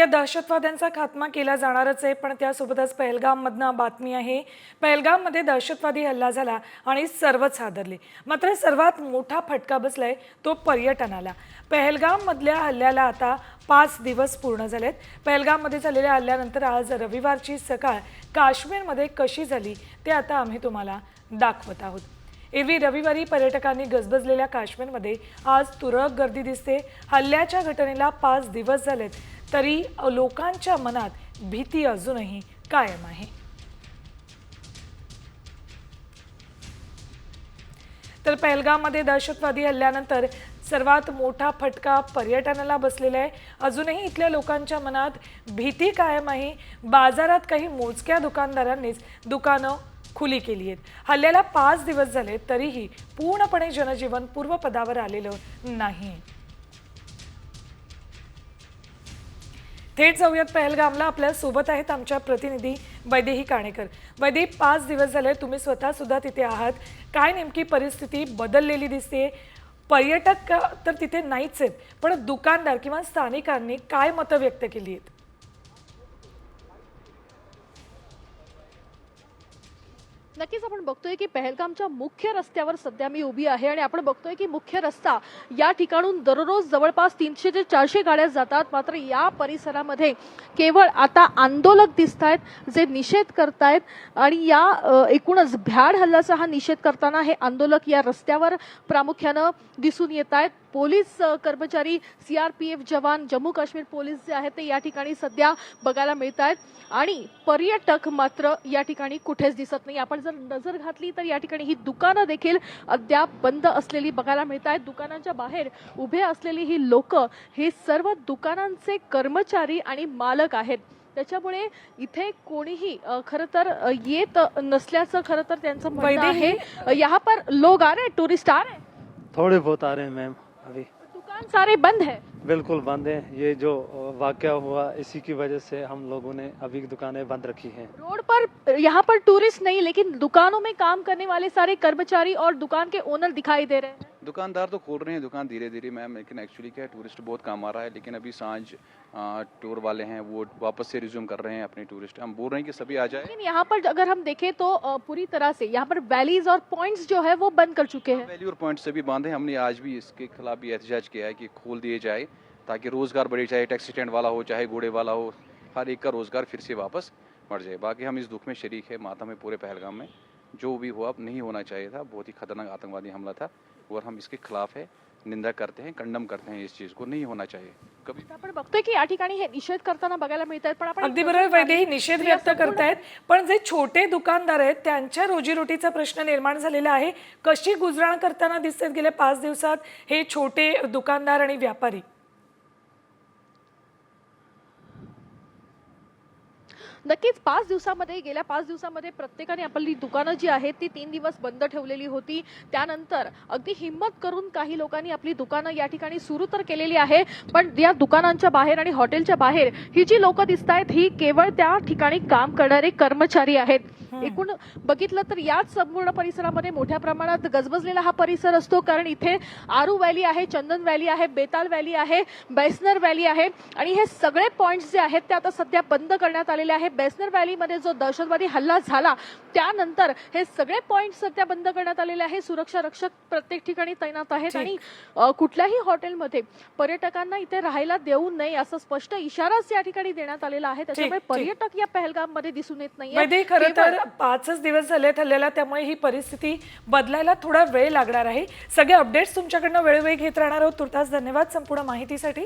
या दहशतवाद्यांचा खात्मा केला जाणारच आहे पण त्यासोबतच पहलगाममधनं बातमी आहे पहलगाममध्ये दहशतवादी हल्ला झाला आणि सर्वच हादरले. मात्र सर्वात मोठा फटका बसलाय तो पर्यटनाला. पहलगाममधल्या हल्ल्याला आता पाच दिवस पूर्ण झालेत. पहलगाममध्ये झालेल्या हल्ल्यानंतर आज रविवारची सकाळ काश्मीरमध्ये कशी झाली ते आता आम्ही तुम्हाला दाखवत आहोत. एरवी रविवारी पर्यटकांनी गजबजलेल्या काश्मीरमध्ये आज तुरळक गर्दी दिसते. हल्ल्याच्या घटनेला पाच दिवस झालेत. तरी लोकांच्या मनात भीती अजूनही कायम आहे. तर पहलगाममध्ये दहशतवादी हल्ल्यानंतर सर्वात मोठा फटका पर्यटनाला बसलेला आहे. अजूनही इथल्या लोकांच्या मनात भीती कायम आहे. बाजारात काही मोजक्या दुकानदारांनीच दुकानं खुली केली आहेत. हल्ल्याला पाच दिवस झाले तरीही पूर्णपणे जनजीवन पूर्वपदावर आलेलं नाही. थेट जाऊयात पहलगामला. आपल्यासोबत आहेत आमच्या प्रतिनिधी वैदेही काणेकर. वैदेही पाच दिवस झाले तुम्ही स्वतः सुद्धा तिथे आहात. काय नेमकी परिस्थिती बदललेली दिसते पर्यटक तर तिथे नाहीच आहेत पण दुकानदार किंवा स्थानिकांनी काय मतं व्यक्त केली आहेत? नक्कीच आपण बघतोय की पहलगामच्या मुख्य रस्त्यावर सध्या मी उभी आहे आणि आपण बघतोय की मुख्य रस्ता या ठिकाणून दररोज जवळपास तीनशे ते चारशे गाड्या जातात. मात्र या परिसरामध्ये केवळ आता आंदोलक दिसत आहेत जे निषेध करतायत आणि या एकूणच भ्याड हल्ल्याचा हा निषेध करताना हे आंदोलक या रस्त्यावर प्रामुख्यानं दिसून येत आहेत पोलीस कर्मचारी सीआरपीएफ जवान जम्मू काश्मीर पोलीस जे आहेत ते या ठिकाणी सध्या बघायला मिळत आहेत आणि पर्यटक मात्र या ठिकाणी कुठेच दिसत नाही. आपण जर नजर घातली तर या ठिकाणी ही दुकानं देखील अद्याप बंद असलेली बघायला मिळत आहेत दुकानांच्या बाहेर उभे असलेली ही लोक हे सर्व दुकानांचे कर्मचारी आणि मालक आहेत. त्याच्यामुळे इथे कोणीही खरं तर येत नसल्याचं खरं तर त्यांचं म्हणणं आहे. यहाँ पर लोग आ रहे हैं टूरिस्ट आ रहे हैं? थोड़े बहुत आ रहे हैं मैम अभी। दुकान सारे बंद है? बिल्कुल बंद है। ये जो वाक हुआ इसी की वजह से हम लोगों ने अभी दुकानें बंद रखी हैं। रोड पर यहाँ पर टूरिस्ट नहीं लेकिन दुकानों में काम करने वाले सारे कर्मचारी और दुकान के ओनर दिखाई दे रहे हैं। दुकानदार तो खोल रहे हैं दुकान धीरे धीरे मैम लेकिन एक्चुअली क्या है टूरिस्ट बहुत कम आ रहा है लेकिन अभी साँझ टूर वाले हैं वो वापस से रिज्यूम कर रहे हैं अपने टूरिस्ट हम बोल रहे हैं कि सभी आ जाए। लेकिन यहाँ पर अगर हम देखें तो पूरी तरह से यहाँ पर वैलीज और पॉइंट्स जो है वो बंद कर चुके हैं वैल्यू और पॉइंट सभी बांधे हमने आज भी इसके खिलाफ भी एहतजाज किया है कि खोल दिए जाए ताकि रोज़गार बढ़े चाहे टैक्सी स्टैंड वाला हो चाहे घोड़े वाला हो हर एक का रोज़गार फिर से वापस बढ़ जाए। बाकी हम इस दुख में शरीक है माता में पूरे पहलगाम में। जो भी हुआ नहीं होना चाहिए था। बहुत ही खतरनाक आतंकवादी हमला था। और हम इसके खिलाफ है निंदा करते हैं कंडम करते हैं इस चीज़ को। नहीं होना चाहिए। कभी आपण बघतोय की या ठिकाणी हे निषेध करताना बघायला मिळत आहेत पण आपण अगदी बरोबर गोष्ट वैदेही पाहिली निषेध तर या व्यक्त करतायत. पण जे छोटे दुकानदार आहेत त्यांच्या रोजीरोटीचा प्रश्न निर्माण झालेला आहे. कशी गुजराण करताना दिसतात गेल्या पाच दिवसात हे छोटे दुकानदार आणि व्यापारी? नक्कीच पाच दिवसामध्ये गेल्या पाच दिवसामध्ये प्रत्येकाने आपली दुकानं जी आहेत ती तीन दिवस बंद ठेवलेली होती. त्यानंतर अगदी हिंमत करून काही लोकांनी आपली दुकानं या ठिकाणी सुरू तर केलेली आहे पण या दुकानांच्या बाहेर आणि हॉटेलच्या बाहेर ही जी लोक दिसत आहेत ही केवळ त्या ठिकाणी काम करणारे कर्मचारी आहेत. एकूण बघितलं तर याच संपूर्ण परिसरामध्ये मोठ्या प्रमाणात गजबजलेला हा परिसर असतो कारण इथे आरू व्हॅली आहे चंदन व्हॅली आहे बेताल व्हॅली आहे बैसनर व्हॅली आहे आणि हे सगळे पॉइंट्स जे आहेत ते आता सध्या बंद करण्यात आलेले आहे बैसनर व्हॅलीमध्ये जो दहशतवादी हल्ला झाला त्यानंतर हे सगळे पॉइंट्स सध्या बंद करण्यात आलेले आहे सुरक्षा रक्षक प्रत्येक ठिकाणी तैनात आहेत आणि कुठल्याही हॉटेलमध्ये पर्यटकांना इथे राहायला देऊ नये असं स्पष्ट इशाराच या ठिकाणी देण्यात आलेला आहे. त्याच्यामुळे. पर्यटक या पहलगाममध्ये दिसून येत वैदेही खरं तर पाचच दिवस झाले हल्ल्याला त्यामुळे ही परिस्थिती बदलायला थोडा वेळ लागणार आहे. सगळे अपडेट्स तुमच्याकडनं वेळोवेळी घेत राहणार आहोत. तुर्तास धन्यवाद संपूर्ण माहितीसाठी.